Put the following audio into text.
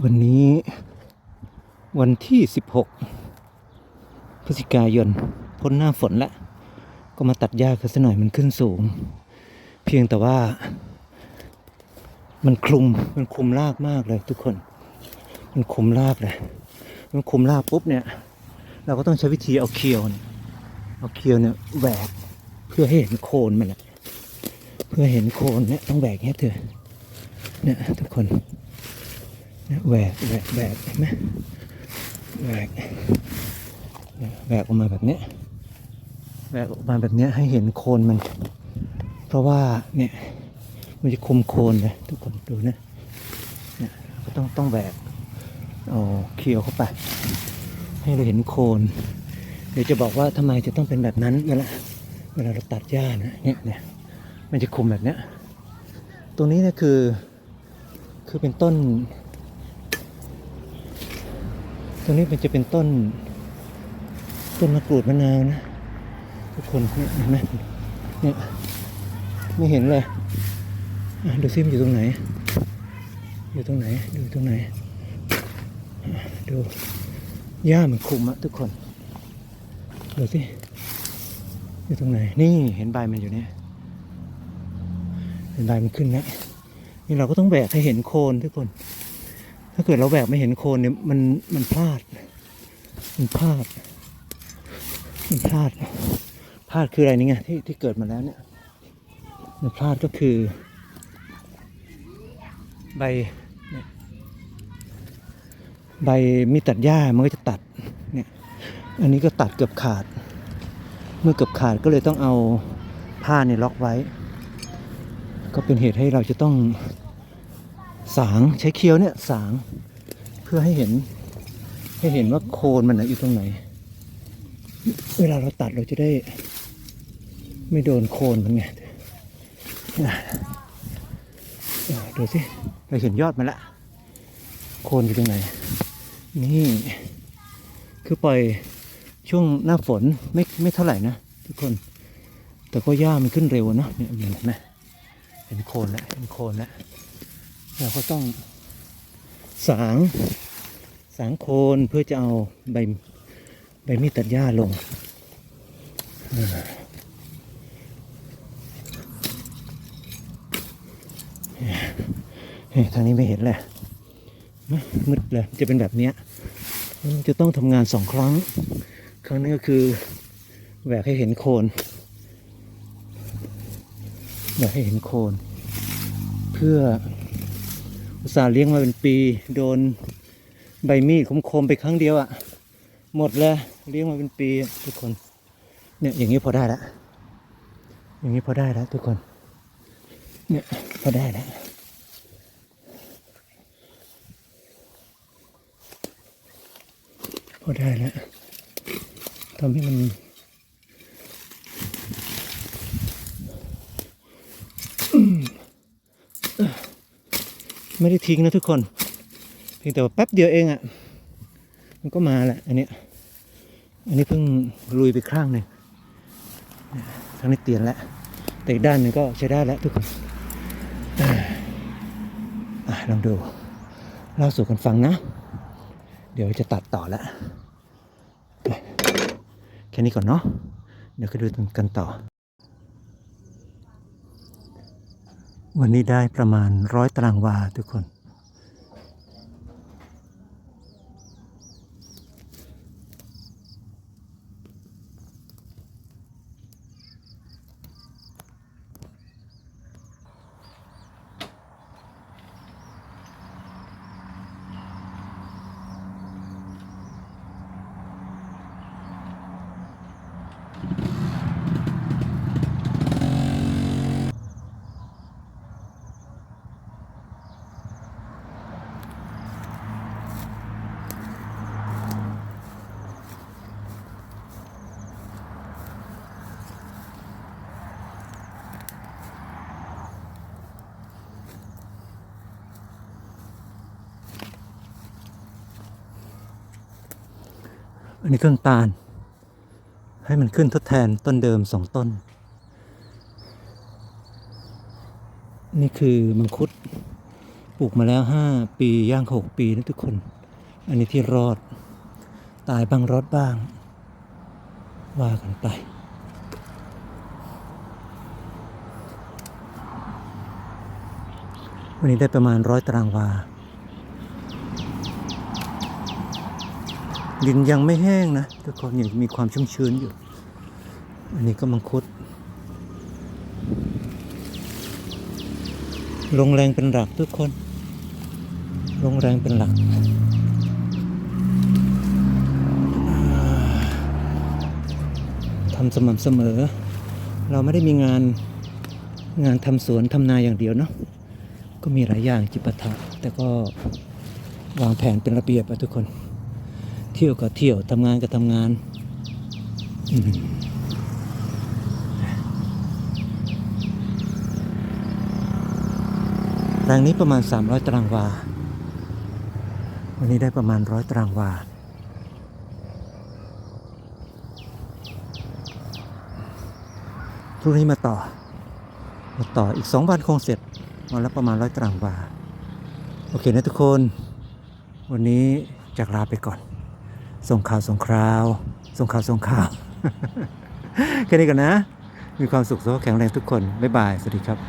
วันนี้วันที่ 16 พฤศจิกายน พ้นหน้าฝนแล้วก็มาตัดหญ้ากันสักหน่อยมันขึ้นสูง เพียงแต่ว่า มันคลุมมันคลุมรากมากเลยทุกคน มันคลุมรากเลย มันคลุมรากปุ๊บเนี่ย เราก็ต้องใช้วิธีเอาเคียวเยเอาเคียวเนี่ยแหวกเพื่อให้เห็นโคนมันอะเพื่อเห็นโคนเนี่ยต้องแหวกให้เธอเนี่ยทุกคน แหวกแหวกแหวกเห็นไหมแหวกแหวกออกมาแบบนี้แหวกออกมาแบบนี้ให้เห็นโคนมัน เพราะว่าเนี่ยมันจะคุมโคนเลยทุกคนดูนะเนี่ยก็ต้องต้องแหวกเอาเคียวเข้าไป ให้เราเห็นโคน เดี๋ยวจะบอกว่าทำไมจะต้องเป็นแบบนั้นเวลาเวลาเราตัดหญ้านะเนี่ยเนี่ยมันจะคุมแบบเนี้ยตรงนี้เนี่ยคือคือเป็นต้น ตรงนี้มันจะเป็นต้น ต้นมะกรูดมะนาวนะ ทุกคนเนี่ยเห็นไหมเนี่ยไม่เห็นเลยอะดูซิมันอยู่ตรงไหน อยู่ตรงไหนดูตรงไหน ดูหญ้ามันคุมอะทุกคนดูสิอยู่ตรงไหน นี่เห็นใบมันอยู่เนี่ยเห็นใบมันขึ้นแล้วนี่เราก็ต้องแบกให้เห็นโคนทุกคนาเกิดเราแบกไม่เห็นโคนเนี่ยมันมันพลาด มันพลาด มันพลาด พลาดคืออะไรนี่ไงที่ที่เกิดมาแล้วเนี่ย มันพลาดก็คือ ใบ ใบมีตัดหญ้ามันก็จะตัด เนี่ย อันนี้ก็ตัดเกือบขาด เมื่อเกือบขาดก็เลยต้องเอาผ้าเนี่ยล็อกไว้ ก็เป็นเหตุให้เราจะต้อง สางใช้เคี้ยวเนี่ยสาง เพื่อให้เห็น ให้เห็นว่าโคนมันอยู่ตรงไหน เวลาเราตัดเราจะได้ ไม่โดนโคนมันไงอะอะดูสิเราเห็นยอดมันละ โคนอยู่ตรงไหน นี่ คือปล่อยช่วงหน้าฝนไม่ไม่เท่าไหร่นะทุกคน แต่ก็หญ้ามันขึ้นเร็วเนะเนี่ยเห็นไหมเห็นโคนแล้วเห็นโคนแล้ว เราก็ต้องสางสางโคนเพื่อจะเอาใบใบมีดตัดหญ้าลงเฮ้ทางนี้ไม่เห็นเลยนะมืดเลยจะเป็นแบบเนี้ยจะต้องทำงานสองครั้ง ครั้งนี้ก็คือแหวกให้เห็นโคนแหวกให้เห็นโคน เพื่อ อุตส่าห์เลี้ยงมาเป็นปีโดนใบมีดคมๆไปครั้งเดียวอะ่ะ หมดเลยเลี้ยงมาเป็นปีทุกคน เนี่ยอย่างนี้พอได้ล้วอย่างนี้พอได้แล้วทุกคน เนี่ยพอได้แล้วพอได้แล้วทำให้มัน ไม่ได้ทิ้งนะทุกคน เพียงแต่ว่าแป๊บเดียวเองอะ่ะ มันก็มาแหละ อันนี้ อันนี้เพิ่งลุยไปข้างหนึ่งเนี่ยทางนี้เตียนแล้ว แต่อีกด้านหนึ่งก็ใช้ได้แล้วทุกคนอลองดูเล่าสู่กันฟังนะ เดี๋ยวจะตัดต่อแล้วแค่นี้ก่อนเนาะเดี๋ยวก็ดูกันต่อ วันนี้ได้ประมาณร้อยตารางวาทุกคน อันนี้เครื่องตาล ให้มันขึ้นทดแทนต้นเดิมสองต้น นี่คือมังคุดปลูกมาแล้วห้าปีย่างหกปีนะทุกคน อันนี้ที่รอด ตายบ้างรอดบ้าง ว่ากันไปวันนี้ได้ประมาณร้อยตารางวา ดินยังไม่แห้งนะทุกคนยังมีความชุ่มชื้นอยู่ อันนี้ก็มังคุด ลงแรงเป็นหลักทุกคน ลงแรงเป็นหลัก ทำสม่ำเสมอ เราไม่ได้มีงานงานทำสวนทำนาอย่างเดียวเนาะ ก็มีหลายอย่างจิปาถะแต่ก็วางแผนเป็นระเบียบอะทุกคน เที่ยวก็เที่ยวทำงานก็ทำงานแปลงนี้ประมาณ 300 ตารางวา วันนี้ได้ประมาณร้อยตารางวา พรุ่งนี้มาต่อ มาต่ออีกสองวันคงเสร็จวันละประมาณร้อยตารางวา โอเคนะทุกคน วันนี้จากลาไปก่อน ส่งข่าวส่งคราว ส่งข่าวส่งข่าว แค่นี้ก่อนนะ มีความสุขสุขแข็งแรงทุกคน บ๊ายบาย สวัสดีครับ